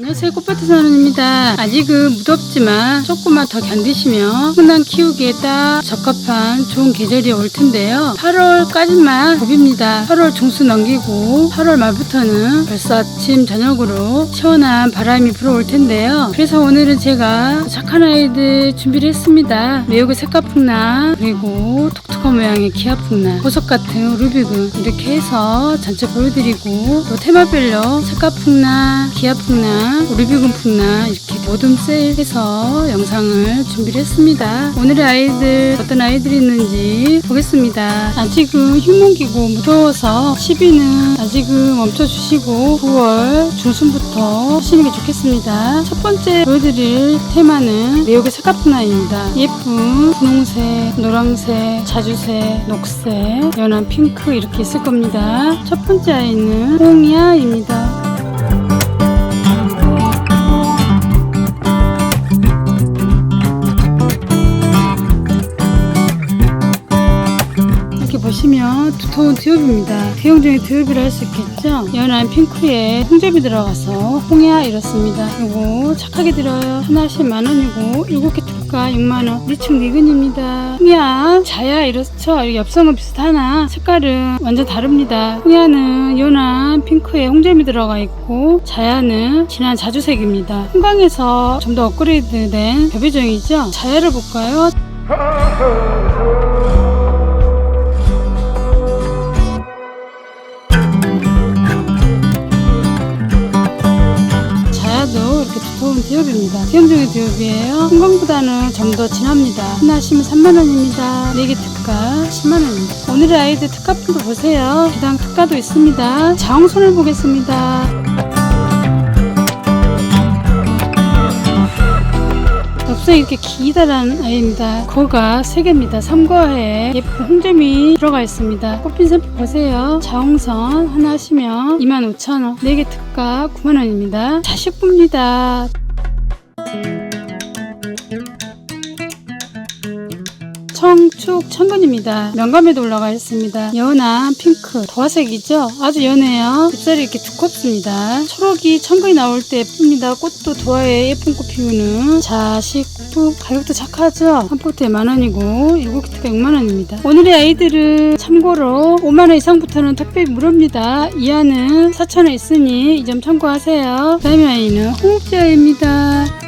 안녕하세요 꽃밭의 사원입니다. 아직은 무덥지만 조금만 더 견디시면 훈남 키우기에 딱 적합한 좋은 계절이 올 텐데요. 8월까지만 봅입니다. 8월 중수 넘기고 8월 말부터는 벌써 아침 저녁으로 시원한 바람이 불어올 텐데요. 그래서 오늘은 제가 착한 아이들 준비를 했습니다. 매우그 색깔풍나 그리고 독특한 모양의 기아풍나 보석 같은 루비군 이렇게 해서 전체 보여드리고 또 테마별로 색깔풍나 기아풍나 루비군 풍나 이렇게 모둠 세일해서 영상을 준비를 했습니다. 오늘의 아이들 어떤 아이들이 있는지 보겠습니다. 아직은 휴문기고 무더워서 시비는 아직은 멈춰주시고 9월 중순부터 하시는 게 좋겠습니다. 첫 번째 보여드릴 테마는 매혹의 색깔풍나입니다. 예쁜 분홍색 노란색 자주색 녹색 연한 핑크 이렇게 있을 겁니다. 첫 번째 아이는 홍야입니다 두터운 듀업입니다. 대용 중에 듀업이라 할 수 있겠죠? 연한 핑크에 홍접이 들어가서 홍야 이렇습니다. 요거 착하게 들어요. 하나씩 만원이고 일곱 개 특가 6만원. 리층 니근입니다. 홍야, 자야 이렇죠? 이 엽성은 비슷하나 색깔은 완전 다릅니다. 홍야는 연한 핑크에 홍점이 들어가 있고 자야는 진한 자주색입니다. 한강에서 좀 더 업그레이드된 배배종이죠? 자야를 볼까요? 이렇게 두터운 디옵입니다. 디옵종의 디옵이에요. 한강보다는 좀 더 진합니다. 하나 시면 3만원입니다. 4개 특가 10만원입니다. 오늘의 아이들 특가품도 보세요. 기당 특가도 있습니다. 자홍손을 보겠습니다. 이렇게 기다란 아이입니다. 거가 3개입니다. 3거에 예쁜 홍점이 들어가 있습니다. 꽃핀 샘플 보세요. 자홍선 하나 하시면 25,000원. 4개 특가 9만원입니다. 자식부입니다. 청축 천근입니다. 명감에도 올라가 있습니다. 연한 핑크, 도화색이죠? 아주 연해요. 잎살이 이렇게 두껍습니다. 초록이 천근이 나올 때 예쁩니다. 꽃도 도화에 예쁜 꽃 피우는 자식부 가격도 착하죠? 한 포트에 만원이고 일곱 개트가 6만원입니다. 오늘의 아이들은 참고로 5만원 이상부터는 택배 무료입니다. 이하는 4천원 있으니 이 점 참고하세요. 다음에 아이는 홍옥자입니다.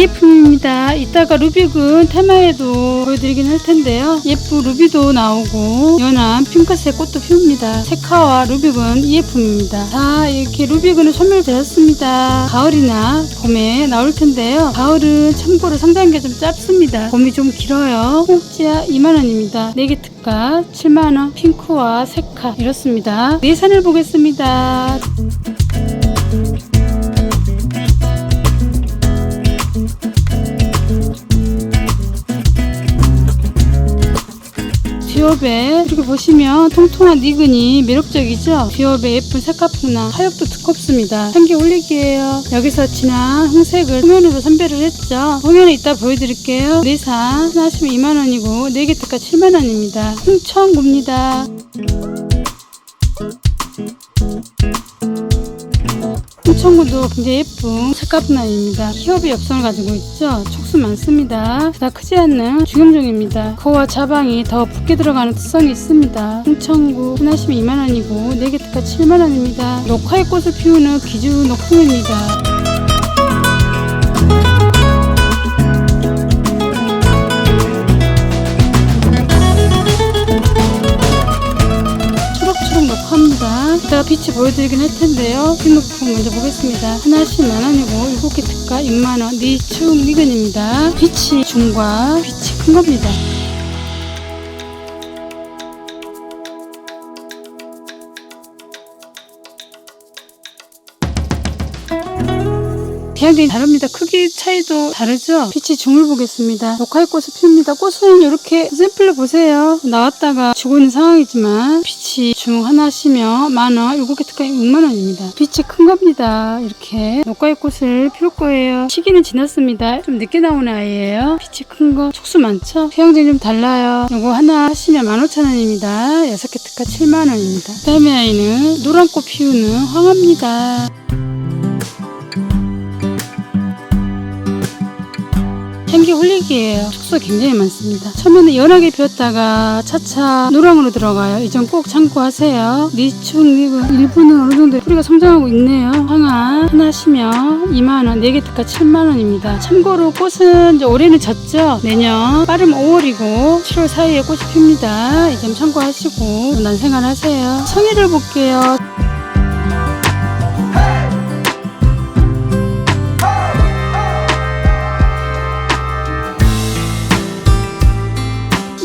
EF입니다. 이따가 루빅은 테마에도 보여드리긴 할 텐데요. 예쁜 루비도 나오고 연한 핑크색 꽃도 피웁니다. 세카와 루빅은 EF입니다. 자 이렇게 루빅은 선멸되었습니다. 가을이나 봄에 나올 텐데요. 가을은 참고로 게좀 짧습니다. 봄이 좀 길어요. 홍지야 2만원입니다. 4개 특가 7만원 핑크와 세카 이렇습니다. 네산을 보겠습니다. 비업에 이렇게 보시면 통통한 니근이 매력적이죠? 비업의 예쁜 색깔풍나 하엽도 두껍습니다. 한개 올리기예요. 여기서 진한 홍색을 홍연으로 선별을 했죠? 홍연은 이따 보여드릴게요. 내산. 하나 하시면 2만원이고 4개 특가 7만원입니다. 홍청구입니다 청구도 굉장히 예쁜 색깔분화입니다. 히업이 엽성을 가지고 있죠. 촉수 많습니다. 다 크지 않는 중형종입니다. 코와 자방이 더 붓게 들어가는 특성이 있습니다. 홍청구 하나시면 2만원이고 4개 특가 7만원입니다. 녹화의 꽃을 피우는 기주 녹콩입니다. 이따가 빛이 보여드리긴 할 텐데요. 흰녹풍 먼저 보겠습니다. 하나씩 만원이고 7개 특가 6만원 니축 미근입니다. 빛이 중과 빛이 큰 겁니다. 모양들이 다릅니다. 크기 차이도 다르죠? 빛이 중을 보겠습니다. 녹화의 꽃을 피웁니다. 꽃은 이렇게 샘플로 보세요. 나왔다가 주고 있는 상황이지만 빛이 중 하나시며 만원, 일곱 개 특가 6만 원입니다. 빛이 큰 겁니다. 이렇게 녹화의 꽃을 피울 거예요. 시기는 지났습니다. 좀 늦게 나오는 아이예요. 빛이 큰 거, 촉수 많죠? 수영증 좀 달라요. 이거 하나 하시면 15,000원입니다. 6개 특가 7만 원입니다. 그 다음에 아이는 노란 꽃 피우는 황합니다. 향기 홀리기예요. 촉수가 굉장히 많습니다. 처음에는 연하게 피웠다가 차차 노랑으로 들어가요. 이 점 꼭 참고하세요. 니축 립은 일부는 어느 정도 뿌리가 성장하고 있네요. 황화 하나 시면 2만원, 4개 특가 7만원입니다. 참고로 꽃은 이제 올해는 졌죠. 내년 빠르면 5월이고 7월 사이에 꽃이 핍니다. 이 점 참고하시고 난생활 하세요. 성의를 볼게요.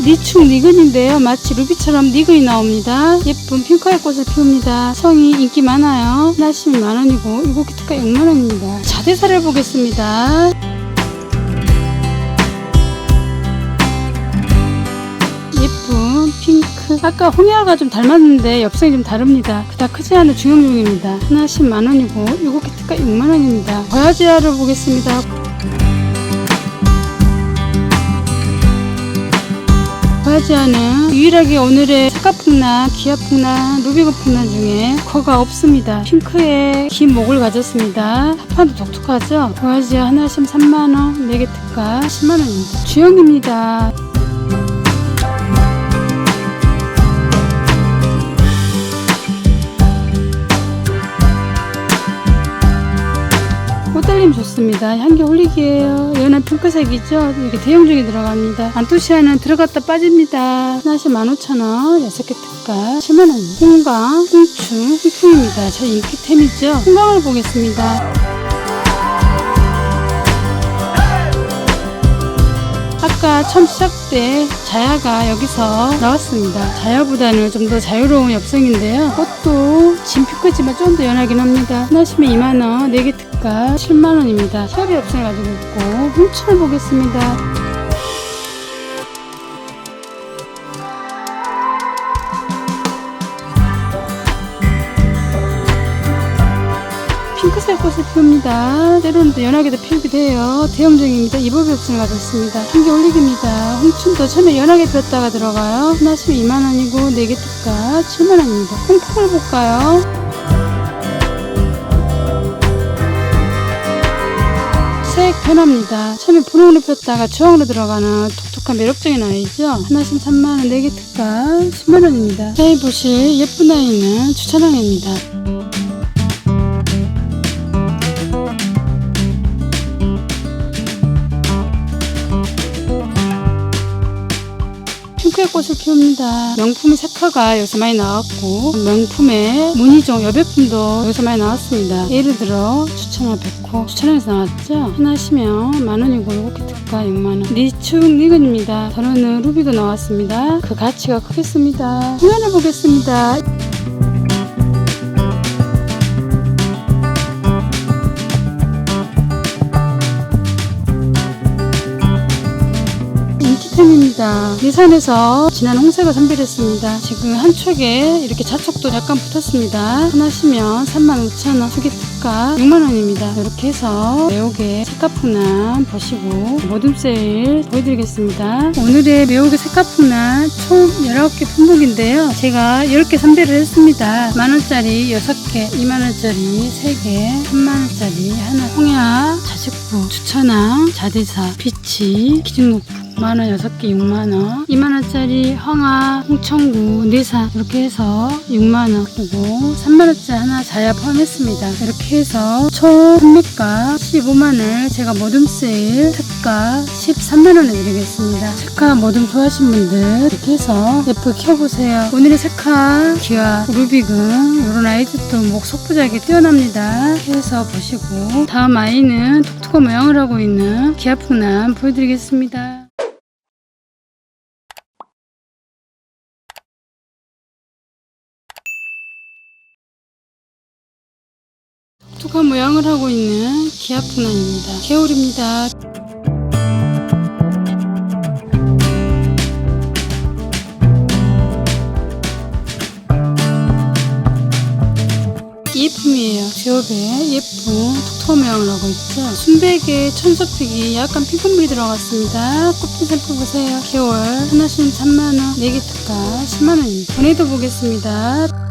니축 니근인데요. 마치 루비처럼 니근이 나옵니다. 예쁜 핑크의 꽃을 피웁니다. 성이 인기 많아요. 하나씩 만원이고 일곱 개 특가 6만원입니다. 자대사를 보겠습니다. 예쁜 핑크 아까 홍야가 좀 닮았는데 엽성이 좀 다릅니다 그닥 크지 않은 중형종입니다 하나씩 만원이고 일곱 개 특가 6만원입니다 버야지아를 보겠습니다 버야지아는 유일하게 오늘의 사과풍란, 기아풍란, 루비건풍란 중에 거가 없습니다. 핑크의 긴 목을 가졌습니다. 합판도 독특하죠? 버야지아 하나씩 3만원 4개 특가 10만원입니다. 주영입니다 꽃달림 좋습니다. 향기 홀리기예요. 연한 핑크색이죠. 이렇게 대용종이 들어갑니다. 안토시아는 들어갔다 빠집니다. 하나씩 15,000원, 6개 특가 10만원. 홍강, 홍추, 홍풍입니다. 저 인기템이죠. 홍강을 보겠습니다. 아까 처음 시작 때 자야가 여기서 나왔습니다. 자야보다는 좀 더 자유로운 엽성인데요. 꽃도 진 피크지만 좀 더 연하긴 합니다. 하나씩면 2만원, 4개 특가 7만원입니다. 협의 엽성을 가지고 있고 홍추를 보겠습니다. 피웁니다. 때로는 또 연하게도 피우기도 해요. 대형종입니다. 엽성을 가졌습니다. 한 개 올리기입니다. 홍춘도 처음에 연하게 피웠다가 들어가요. 하나씩 2만원이고 4개 특가 7만원입니다. 홍풍을 볼까요? 색 변합니다. 처음에 분홍으로 폈다가 주황으로 들어가는 독특한 매력적인 아이죠. 하나씩 3만원, 4개 특가 10만원입니다. 자이 보실 예쁜 아이는 추천왕입니다. 꽃을 피웁니다. 명품의 색화가 여기서 많이 나왔고 명품의 무늬종 여백품도 여기서 많이 나왔습니다. 예를 들어 추천화 백호 추천화에서 나왔죠. 하나시면 만원이고 이렇게 특가 6만원 니축 니근입니다. 다루는 루비도 나왔습니다. 그 가치가 크겠습니다. 화면을 보겠습니다. 인기템입니다. 예산에서 진한 홍색을 선별했습니다. 지금 한 촉에 이렇게 자촉도 약간 붙었습니다. 하나시면 35,000원, 두개 특가 6만원입니다. 이렇게 해서 매혹의 색깔풍란 보시고 모듬 세일 보여드리겠습니다. 오늘의 매혹의 색깔풍란 총 19개 품목인데요. 제가 10개 선별을 했습니다. 만원짜리 6개, 2만원짜리 3개, 3만원짜리 하나, 홍야, 자식부, 추천왕, 자대사, 비치, 기준목 품. 만원 여섯 개 6만원. 2만원짜리 황화 홍천구 내사 이렇게 해서 6만원. 그리고 3만원짜리 하나 자야 포함했습니다. 이렇게 해서 총 판매가 15만원을 제가 모둠 세일 특가 13만원에 드리겠습니다. 색화 모둠 좋아하신 분들 이렇게 해서 예쁘게 키워보세요. 오늘의 색화 기와 루빅은 이런 아이들도 목 속부작이 뛰어납니다. 이렇게 해서 보시고 다음 아이는 독특한 모양을 하고 있는 기아풍남 보여드리겠습니다 독특한 모양을 하고 있는 기아풍란입니다. 개울입니다. 예품이에요. 지업에 예쁜 독특한 모양을 하고 있죠. 순백에 천서픽이 약간 핑크물이 들어갔습니다. 꽃핀 샘플 보세요. 개월 하나씩 3만원, 4개 특가 10만원입니다. 보내도 보겠습니다.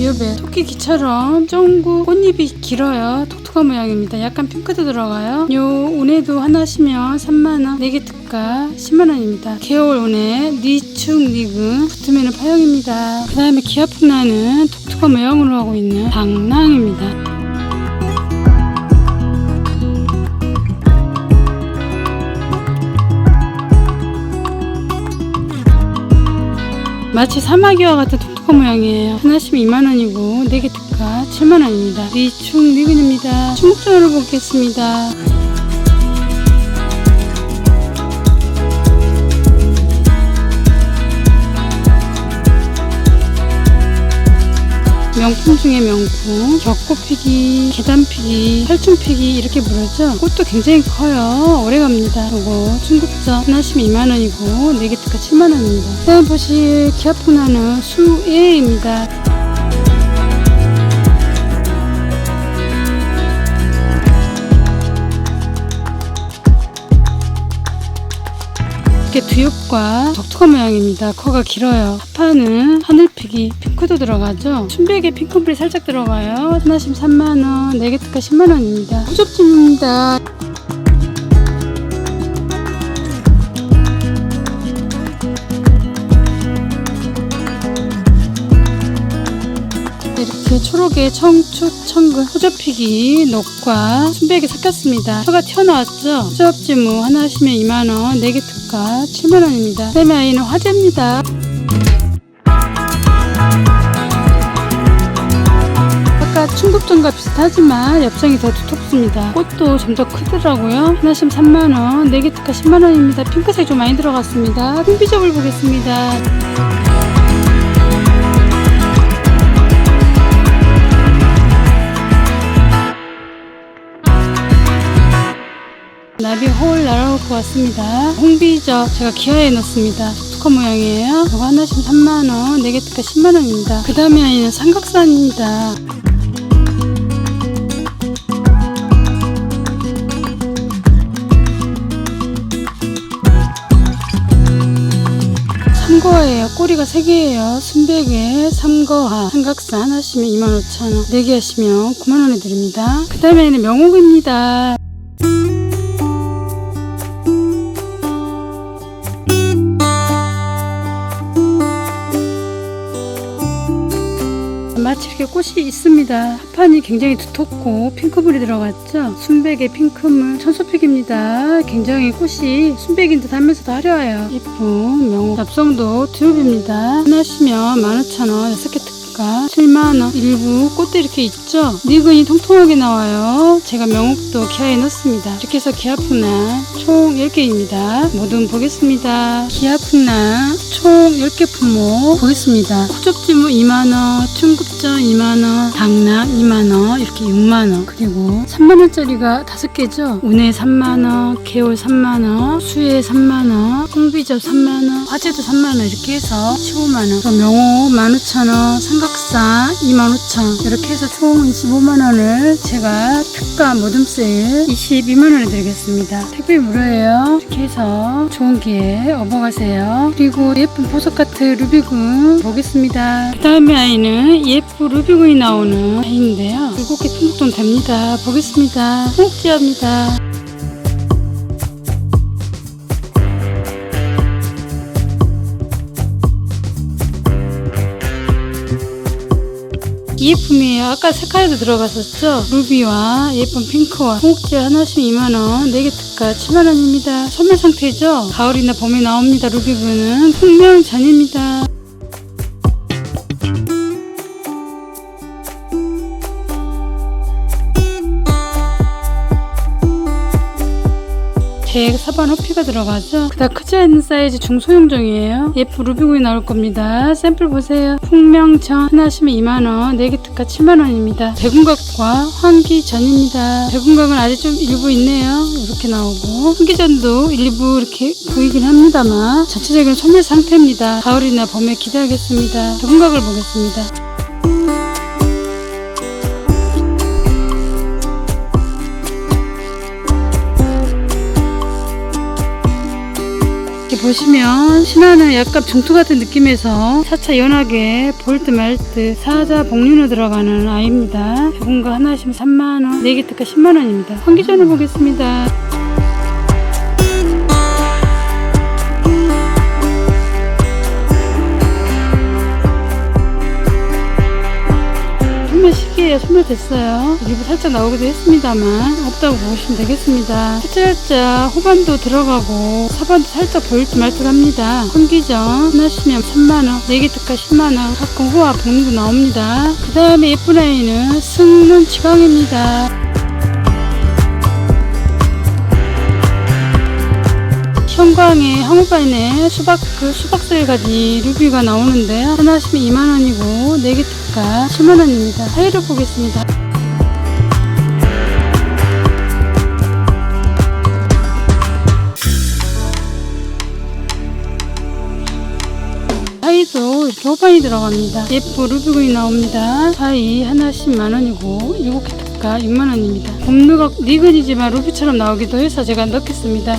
지엽에 토끼 귀처럼 쫑구 꽃잎이 길어요. 독특한 모양입니다. 약간 핑크도 들어가요. 요 운에도 하나시면 3만원, 4개 특가 10만원입니다. 개월 운에 니축 니금 붙으면 파형입니다. 그 다음에 기아풍 나는 독특한 모양으로 하고 있는 방랑입니다. 마치 사마귀와 같은 독특한 모양이에요. 하나씩 2만원이고 4개 특가 7만원입니다. 리축 리근입니다. 충전으로 보겠습니다. 명품 중에 명품 벚꽃피기, 계단피기, 활충피기 이렇게 부르죠? 꽃도 굉장히 커요. 오래갑니다. 이거 중국점 하나씩 2만원이고 4개 특가 7만원입니다. 다음 보실 기아풍나는 수예입니다 두엽과 독특한 모양입니다. 코가 길어요. 하파는 하늘피기 핑크도 들어가죠. 순백에 핑크물이 살짝 들어가요. 하나씩 3만원, 4개 특가 10만원입니다. 호접찜입니다. 청축, 청근, 호접피기, 녹과 순백이 섞였습니다. 혀가 튀어나왔죠? 호접지무 하나 시면 2만원, 4개 특가 7만원입니다. 그다음에 아이는 화재입니다. 아까 충급전과 비슷하지만 엽장이 더 두텁습니다. 꽃도 좀 더 크더라고요. 하나씩 3만원, 4개 특가 10만원입니다. 핑크색 좀 많이 들어갔습니다. 핑비접을 보겠습니다. 나비 홀 날아올 것 같습니다. 홍비저 제가 기아에 넣습니다. 독특한 모양이에요. 이거 하나씩 3만원, 4개 특가 10만원입니다. 그 다음에 아이는 삼각산입니다. 삼거예요. 꼬리가 3개예요. 순백에 삼거하, 삼각산 하시면 25,000원, 4개 하시면 9만원에 드립니다. 그 다음에는 명옥입니다. 꽃이 있습니다. 합판이 굉장히 두텁고 핑크물이 들어갔죠. 순백의 핑크물 천소픽입니다. 굉장히 꽃이 순백인 듯 하면서도 화려해요. 예쁜 명호 잡성도 튜브입니다. 하나시면 15,000원 6개 특가 7만원 일부 꽃도 이렇게 있죠. 니근이 통통하게 나와요. 제가 명옥도 기아에 넣습니다. 이렇게 해서 기아풍나 총 10개입니다. 모두 보겠습니다. 기아풍나 총 10개 품목 보겠습니다. 호접지무 2만원, 충급전 2만원, 당락 2만원, 이렇게 6만원, 그리고 3만원짜리가 5개죠. 운해 3만원, 개월 3만원, 수혜 3만원, 홍비접 3만원, 화재도 3만원 이렇게 해서 15만원, 그럼 명호 15,000원, 삼각 사 25,000원 이렇게 해서 총 25만원을 제가 특가 모듬 세일 22만원에 드리겠습니다. 택배 무료예요. 이렇게 해서 좋은 기회 업어가세요. 그리고 예쁜 보석 같은 루비군 보겠습니다. 그 다음에 아이는 예쁜 루비군이 나오는 아이인데요. 7개 품목돈 됩니다. 보겠습니다. 홍옥지합니다. 이 예품이에요. 아까 색깔도 들어갔었죠? 루비와 예쁜 핑크와 홍옥지 하나씩 2만원, 4개 특가 7만원입니다. 소멸 상태죠? 가을이나 봄에 나옵니다. 루비군은 풍명 전입니다. 백 사반 호피가 들어가죠. 그다음 크지 않은 사이즈 중소형 종이에요. 예쁜 루비공이 나올 겁니다. 샘플 보세요. 풍명천 하나 하시면 2만원, 4개 특가 7만원입니다. 백운각과 환기전입니다. 백운각은 아직 좀 일부 있네요. 이렇게 나오고 환기전도 일부 이렇게 보이긴 합니다만 전체적인 소멸 상태입니다. 가을이나 봄에 기대하겠습니다. 백운각을 보겠습니다. 보시면 신화는 약간 중투 같은 느낌에서 차차 연하게 볼트 말트 사자 복륜으로 들어가는 아이입니다. 배군가 하나 하시면 3만원, 4개 특가 10만원입니다. 환기전을 보겠습니다. 소멸됐어요. 일부 살짝 나오기도 했습니다만 없다고 보시면 되겠습니다. 살짝 후반도 들어가고 사반도 살짝 보일지 말듯 합니다. 환기전 하시면 3만원, 4개 특가 10만원, 가끔 후와 복리도 나옵니다. 그 다음에 예쁜 아이는 승문 지광입니다. 형광의 항우바인에 수박 그 수박슬 가지 루비가 나오는데 하나 하시면 2만원이고 4개 특가 7만원입니다. 사이를 보겠습니다. 사이도 이렇게 호반이 들어갑니다. 예쁜 루비군이 나옵니다. 사이 하나씩 만원이고 7개 특가 6만원입니다. 봄누각 니근이지만 루비처럼 나오기도 해서 제가 넣겠습니다.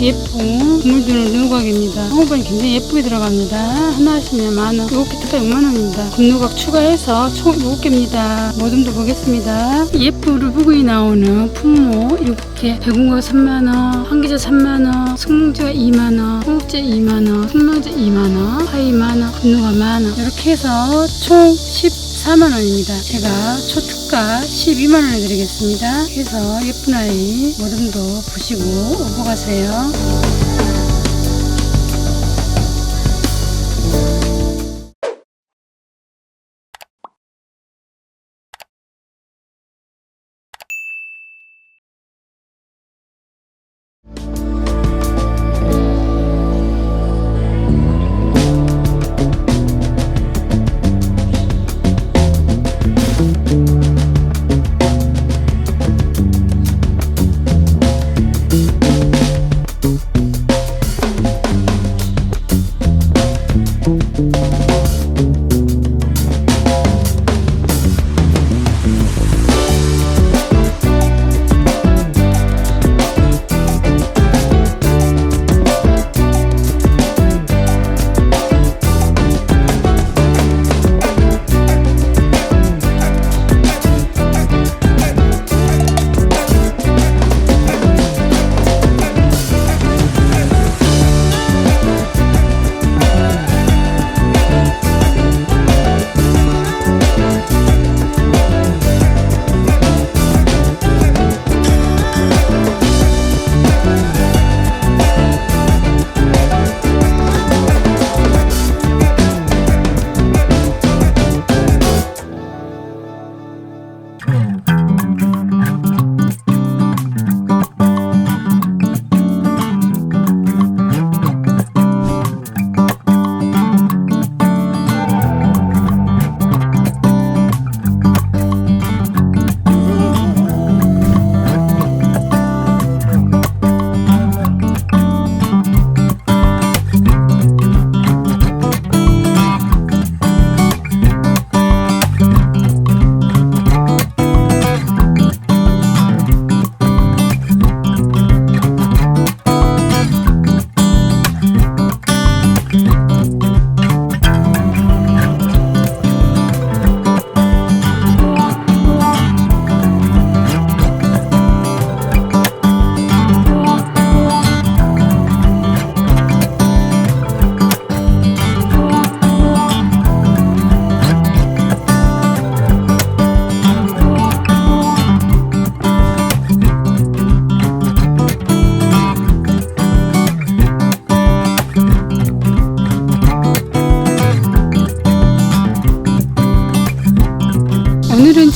예쁜 국물주는 누각입니다. 홍어반이 굉장히 예쁘게 들어갑니다. 하나 하시면 만원, 7개 특가 6만원입니다. 군누각 추가해서 총 7개입니다. 모듬도 보겠습니다. 예쁜 루브구이 나오는 풍모 7개, 배궁각 3만원, 한기자 3만원, 승뭉지가 2만원, 홍국제 2만원, 풍명제 2만원, 파이 만원, 군누각 만원 이렇게 해서 총 14만원입니다. 제가 초특가 12만원에 드리겠습니다. 그래서 예쁜 아이 모듬도 보시고 오고 가세요.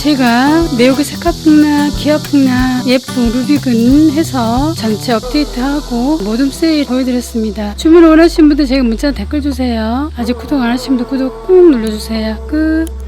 제가 네오기 색깔풍나 기아풍나 예쁜 루비근 해서 전체 업데이트하고 모둠 세일 보여드렸습니다. 주문 원하시는 분들 제가 문자 댓글 주세요. 아직 구독 안 하신 분들 구독 꾹 눌러주세요. 끝.